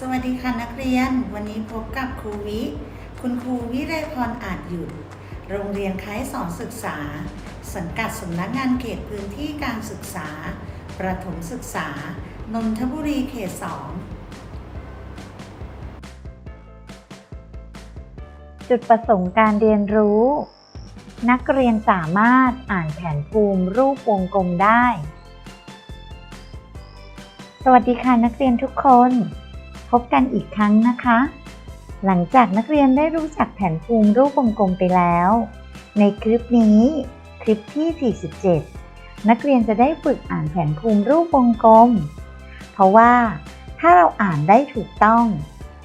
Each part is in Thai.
สวัสดีค่ะนักเรียน วันนี้พบกับครูวิ คุณครูวิไรพรอาจหยุด โรงเรียนคล้ายสอนศึกษา สังกัดสำนักงานเขตพื้นที่การศึกษา ประถมศึกษา นนทบุรีเขตสองจุดประสงค์การเรียนรู้ นักเรียนสามารถอ่านแผนภูมิรูปวงกลมได้ สวัสดีค่ะนักเรียนทุกคน พบกันอีกครั้งนะคะ หลังจากนักเรียนได้รู้จักแผนภูมิรูปวงกลมไปแล้ว ในคลิปนี้คลิปที่ 47 นักเรียนจะได้ฝึกอ่านแผนภูมิรูปวงกลม เพราะว่าถ้าเราอ่านได้ถูกต้อง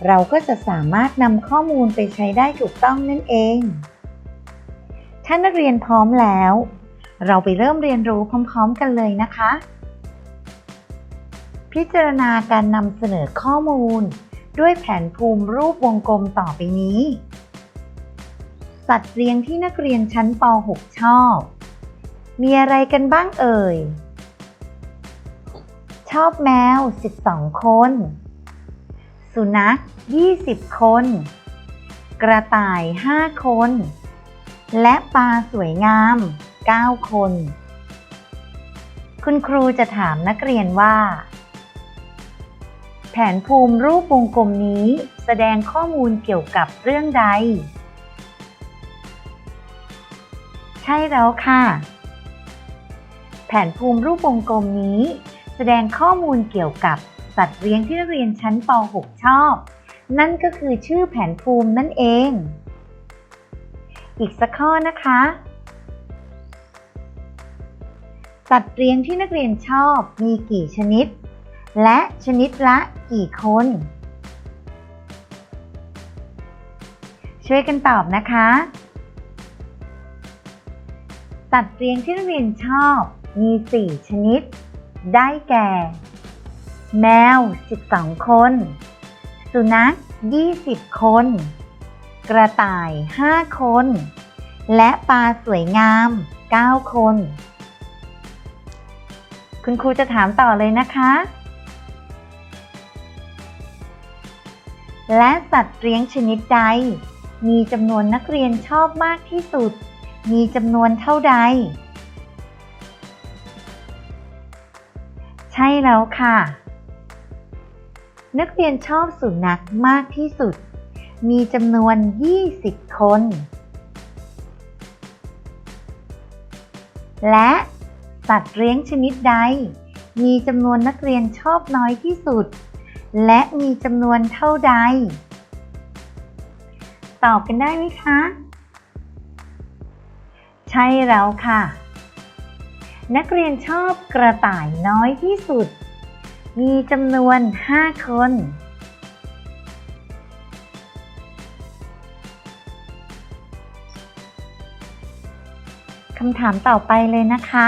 เราก็จะสามารถนำข้อมูลไปใช้ได้ถูกต้องนั่นเอง ถ้านักเรียนพร้อมแล้ว เราไปเริ่มเรียนรู้พร้อม ๆ กันเลยนะคะ พิจารณาการนำเสนอข้อมูล ด้วยแผนภูมิรูปวงกลมต่อไปนี้ สัตว์เลี้ยงที่นักเรียนชั้นป .6 ชอบ มีอะไรกันบ้างเอ่ย ชอบแมว 12 คน สุนัข 20 คน กระต่าย 5 คน และปลาสวยงาม 9 คน คุณครูจะถามนักเรียนว่า แผนภูมิรูปวงกลมนี้แสดงข้อมูลเกี่ยวกับเรื่องใด ใช่แล้วค่ะ แผนภูมิรูปวงกลมนี้ แสดงข้อมูลเกี่ยวกับสัตว์เลี้ยงที่นักเรียนชั้นป .6 ชอบ นั่นก็คือชื่อแผนภูมินั่นเอง อีกสักข้อนะคะ สัตว์เลี้ยงที่นักเรียนชอบมีกี่ชนิด และชนิดละกี่คน ช่วยกันตอบนะคะสัตว์เลี้ยงที่นักเรียนชอบมี 4 ชนิด ได้แก่ แมว 12 คน สุนัข 20 คน กระต่าย 5 คน และปลาสวยงาม 9 คน คุณครูจะถามต่อเลยนะคะ และสัตว์เลี้ยงชนิดใด มีจำนวนนักเรียนชอบมากที่สุด มีจำนวนเท่าใด ใช่แล้วค่ะ นักเรียนชอบสุนัขมากที่สุด มีจำนวน 20 คน และสัตว์เลี้ยงชนิดใด มีจำนวนนักเรียนชอบน้อยที่สุด และมีจำนวนเท่าใด ตอบกันได้ไหมคะ ใช่แล้วค่ะ นักเรียนชอบกระต่ายน้อยที่สุด มีจำนวน 5 คน คำถามต่อไปเลยนะคะ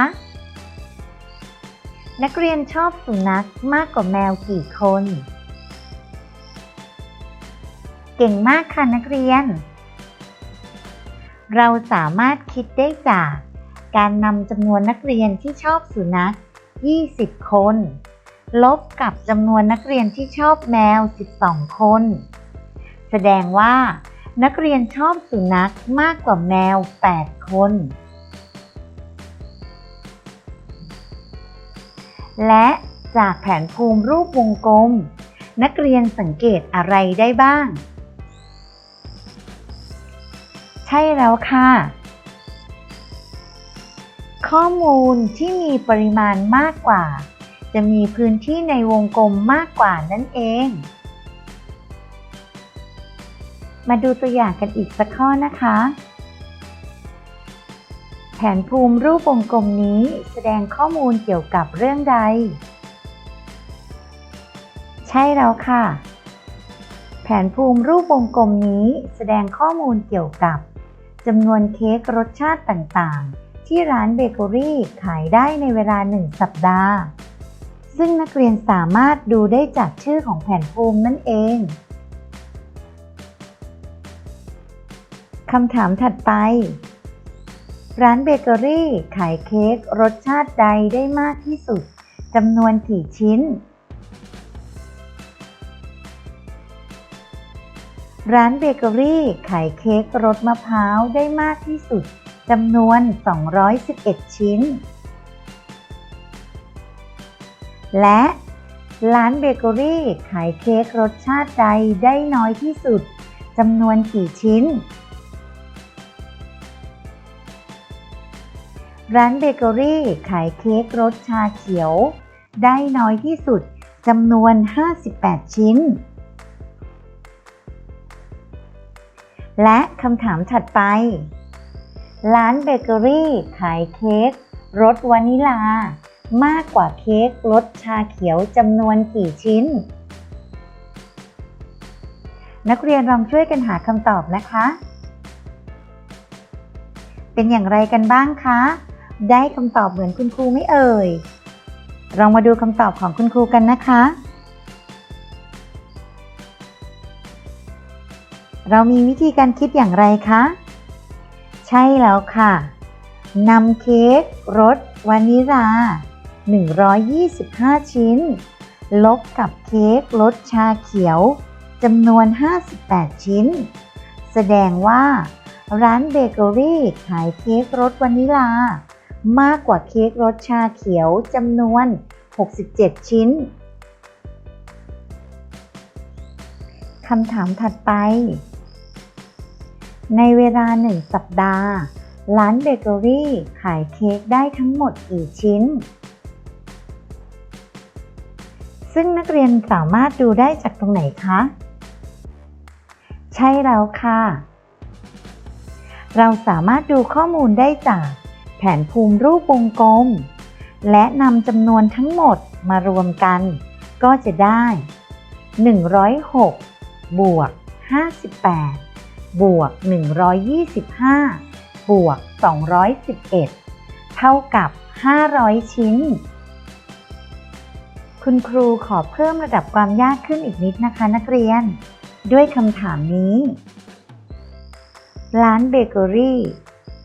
นักเรียนชอบสุนัขมากกว่าแมวกี่คน เก่งมากค่ะนักเรียน เราสามารถคิดได้จาก การนำจำนวนนักเรียนที่ชอบสุนัข 20 คน ลบกับจำนวนนักเรียนที่ชอบแมว 12 คน แสดงว่า นักเรียนชอบสุนัขมากกว่าแมว 8 คน และจากแผนภูมิรูปวงกลม นักเรียนสังเกตอะไรได้บ้าง ช่แล้วค่ะ ข้อมูลที่มีปริมาณมากกว่า จะมีพื้นที่ในวงกลมมากกว่านั่นเอง มาดูตัวอย่างกันอีกสักข้อนะคะ แผนภูมิรูปวงกลมนี้แสดงข้อมูลเกี่ยวกับเรื่องใด ใช่แล้วค่ะแผนภูมิรูปวงกลมนี้แสดงข้อมูลเกี่ยวกับ จำนวนเค้กรสชาติต่างๆ ที่ร้านเบเกอรี่ขายได้ในเวลา 1 สัปดาห์ ซึ่งนักเรียนสามารถดูได้จากชื่อของแผ่นภูมินั่นเองคำถามถัดไป ร้านเบเกอรี่ขายเค้กรสชาติใดได้มากที่สุดจำนวนกี่ชิ้น ร้านเบเกอรี่ขายเค้กรสมะพร้าวได้มากที่สุดจำนวน 211 ชิ้น และร้านเบเกอรี่ขายเค้กรสชาติใดได้น้อยที่สุดจำนวนกี่ชิ้น ร้านเบเกอรี่ขายเค้กรสชาเขียว ได้น้อยที่สุดจำนวน 58 ชิ้น และคำถามถัดไป ร้านเบเกอรี่ขายเค้กรสวานิลา มากกว่าเค้กรสชาเขียวจำนวนกี่ชิ้น นักเรียนลองช่วยกันหาคำตอบนะคะ เป็นอย่างไรกันบ้างคะ ได้คำตอบเหมือนคุณครูไม่เอ่ยเรามาดูคำตอบของคุณครูกันนะคะ เรามีวิธีการคิดอย่างไรคะ ใช่แล้วค่ะนำเค้กรสวานิลา 125 ชิ้น ลบกับเค้กรสชาเขียวจำนวน 58 ชิ้น แสดงว่าร้านเบเกอรี่ขายเค้กรสวานิลามากกว่าเค้กรสชาเขียวจำนวน 67 ชิ้นคำถามถัดไป ในเวลาหนึ่งสัปดาห์ ร้านเบเกอรี่ขายเค้กได้ทั้งหมดกี่ชิ้น ซึ่งนักเรียนสามารถดูได้จากตรงไหนคะ ใช่แล้วค่ะ เราสามารถดูข้อมูลได้จากแผนภูมิรูปวงกลม และนำจำนวนทั้งหมดมารวมกัน ก็จะได้ 106 บวก 58 บวก 125 บวก 211 เท่ากับ 500 ชิ้น คุณครูขอเพิ่มระดับความยากขึ้นอีกนิดนะคะนักเรียน ด้วยคำถามนี้ ร้านเบเกอรี่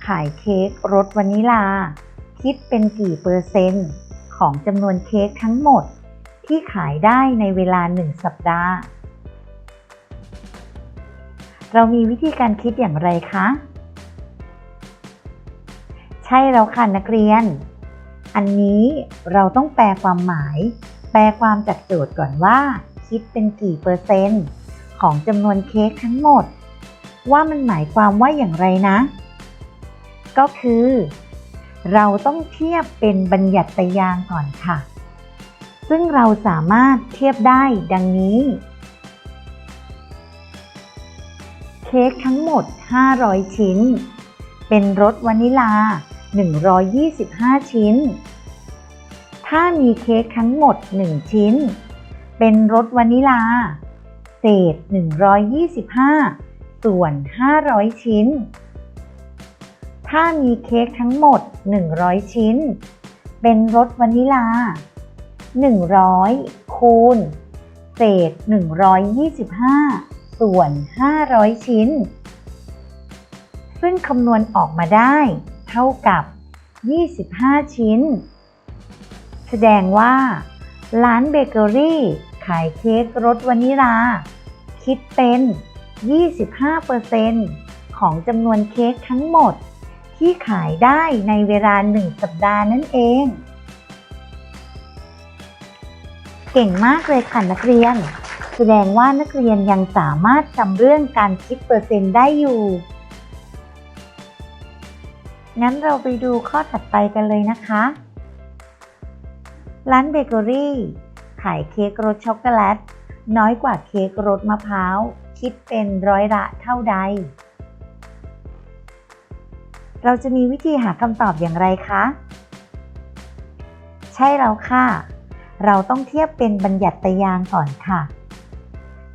ขายเค้กรสวานิลา คิดเป็นกี่เปอร์เซ็นต์ ของจำนวนเค้กทั้งหมด ที่ขายได้ในเวลา 1 สัปดาห์ เรามีวิธีการคิดอย่างไรคะ ใช่แล้วค่ะนักเรียน อันนี้เราต้องแปลความหมาย แปลความจากโจทย์ก่อนว่า คิดเป็นกี่เปอร์เซ็นต์ของจำนวนเค้กทั้งหมด ว่ามันหมายความว่าอย่างไรนะ ก็คือ เราต้องเทียบเป็นบัญญัติยางก่อนค่ะ ซึ่งเราสามารถเทียบได้ดังนี้ เค้กทั้งหมด 500 ชิ้น เป็นรสวานิลา 125 ชิ้น ถ้ามีเค้กทั้งหมด 1 ชิ้น เป็นรสวานิลา เศษ 125 ส่วน 500 ชิ้น ถ้ามีเค้กทั้งหมด 100 ชิ้น เป็นรสวานิลา 100 คูณ เศษ 125 ส่วน 500 ชิ้น ซึ่งคำนวณออกมาได้ เท่ากับ 25 ชิ้น แสดงว่า ร้านเบเกอรี่ขายเค้กรสวานิลา คิดเป็น 25%ของจำนวนเค้กทั้งหมด ที่ขายได้ในเวลา 1 สัปดาห์นั่นเอง เก่งมากเลยค่ะนักเรียน แสดงว่านักเรียนยังสามารถจำเรื่องการคิดเปอร์เซ็นต์ได้อยู่ งั้นเราไปดูข้อถัดไปกันเลยนะคะ ร้านเบเกอรี่ ขายเค้กรสช็อกโกแลต น้อยกว่าเค้กรสมะพร้าว คิดเป็นร้อยละเท่าใด เราจะมีวิธีหาคำตอบอย่างไรคะ ใช่แล้วค่ะ เราต้องเทียบเป็นบัญญัติยางก่อนค่ะ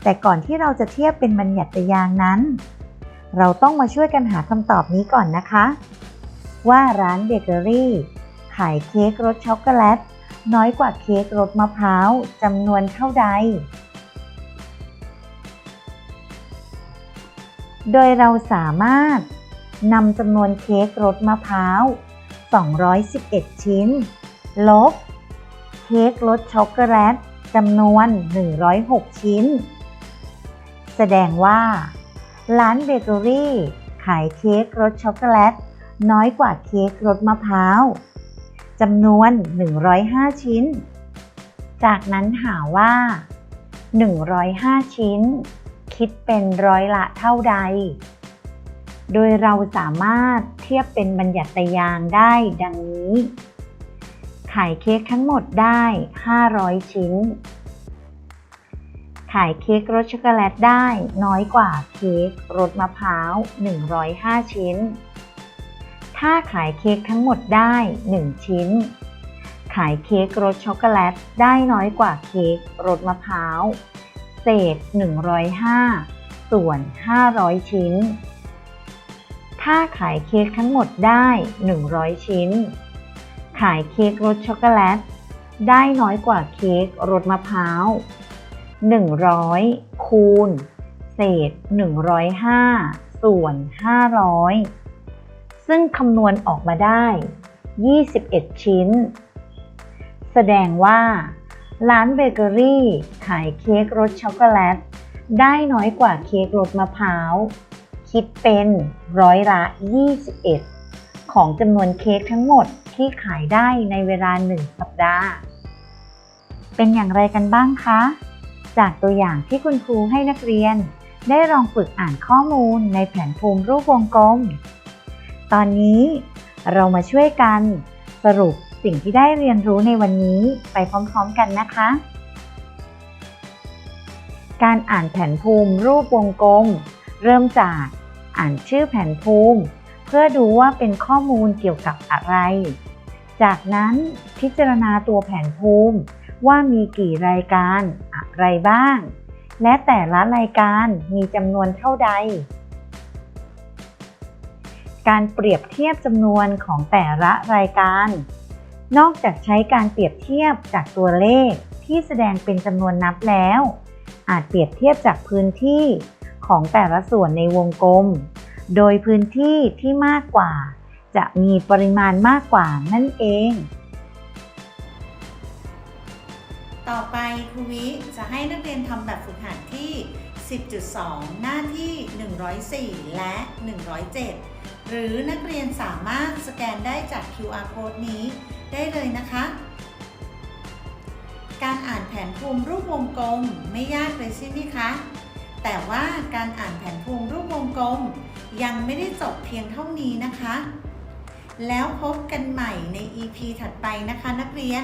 แต่ก่อนที่เราจะเทียบเป็นบัญญัติยางนั้น เราต้องมาช่วยกันหาคำตอบนี้ก่อนนะคะ ว่าร้านเบเกอรี่ขายเค้กรสช็อกโกแลต น้อยกว่าเค้กรสมะพร้าวจำนวนเท่าใด โดยเราสามารถนำจำนวนเค้กรสมะพร้าว 211 ชิ้น ลบ เค้กรสช็อกโกแลตจำนวน 106 ชิ้น แสดงว่า ร้านเบเกอรี่ขายเค้กรสช็อกโกแลต น้อยกว่าเค้กรสมะพร้าวจำนวน 105 ชิ้น จากนั้นหาว่า 105 ชิ้น คิดเป็นร้อยละเท่าใด โดยเราสามารถเทียบเป็นบัญญัติยางได้ดังนี้ ขายเค้กทั้งหมดได้ 500 ชิ้น ขายเค้กรสช็อกโกแลตได้น้อยกว่าเค้กรสมะพร้าว 105 ชิ้น ถ้าขายเค้กทั้งหมดได้ 1 ชิ้น ขายเค้กรสช็อกโกแลตได้น้อยกว่าเค้กรสมะพร้าว เศษ 105 ส่วน 500 ชิ้น ถ้าขายเค้กทั้งหมดได้ 100 ชิ้น ขายเค้กรสช็อกโกแลตได้น้อยกว่าเค้กรสมะพร้าว 100 คูณ เศษ 105 ส่วน 500 ซึ่งคำนวณออกมาได้ 21 ชิ้น แสดงว่า ร้านเบเกอรี่ขายเค้กรสช็อกโกแลต ได้น้อยกว่าเค้กรสมะพร้าว คิดเป็นร้อยละ 21 ของจำนวนเค้กทั้งหมดที่ขายได้ในเวลา 1 สัปดาห์เป็นอย่างไรกันบ้างคะ จากตัวอย่างที่คุณครูให้นักเรียน ได้ลองฝึกอ่านข้อมูลในแผนภูมิรูปวงกลม ตอนนี้เรามาช่วยกัน สรุปสิ่งที่ได้เรียนรู้ในวันนี้ไปพร้อมๆกันนะคะ การอ่านแผนภูมิรูปวงกลม เริ่มจากอ่านชื่อแผนภูมิ เพื่อดูว่าเป็นข้อมูลเกี่ยวกับอะไร จากนั้นพิจารณาตัวแผนภูมิว่ามีกี่รายการ ไรบ้าง และแต่ละรายการมีจำนวนเท่าใด การเปรียบเทียบจำนวนของแต่ละรายการ นอกจากใช้การเปรียบเทียบจากตัวเลขที่แสดงเป็นจำนวนนับแล้ว อาจเปรียบเทียบจากพื้นที่ของแต่ละส่วนในวงกลม โดยพื้นที่ที่มากกว่า จะมีปริมาณมากกว่านั่นเอง ต่อไป ครูวิจะให้นักเรียนทำแบบฝึกหัดที่ 10.2 หน้าที่ 104 และ 107 หรือนักเรียนสามารถสแกนได้จาก QR code นี้ได้เลยนะคะ การอ่านแผนภูมิรูปวงกลมไม่ยากเลยใช่ไหมคะ แต่ว่าการอ่านแผนภูมิรูปวงกลม ยังไม่ได้จบเพียงเท่านี้นะคะ แล้วพบกันใหม่ใน EP ถัดไปนะคะนักเรียน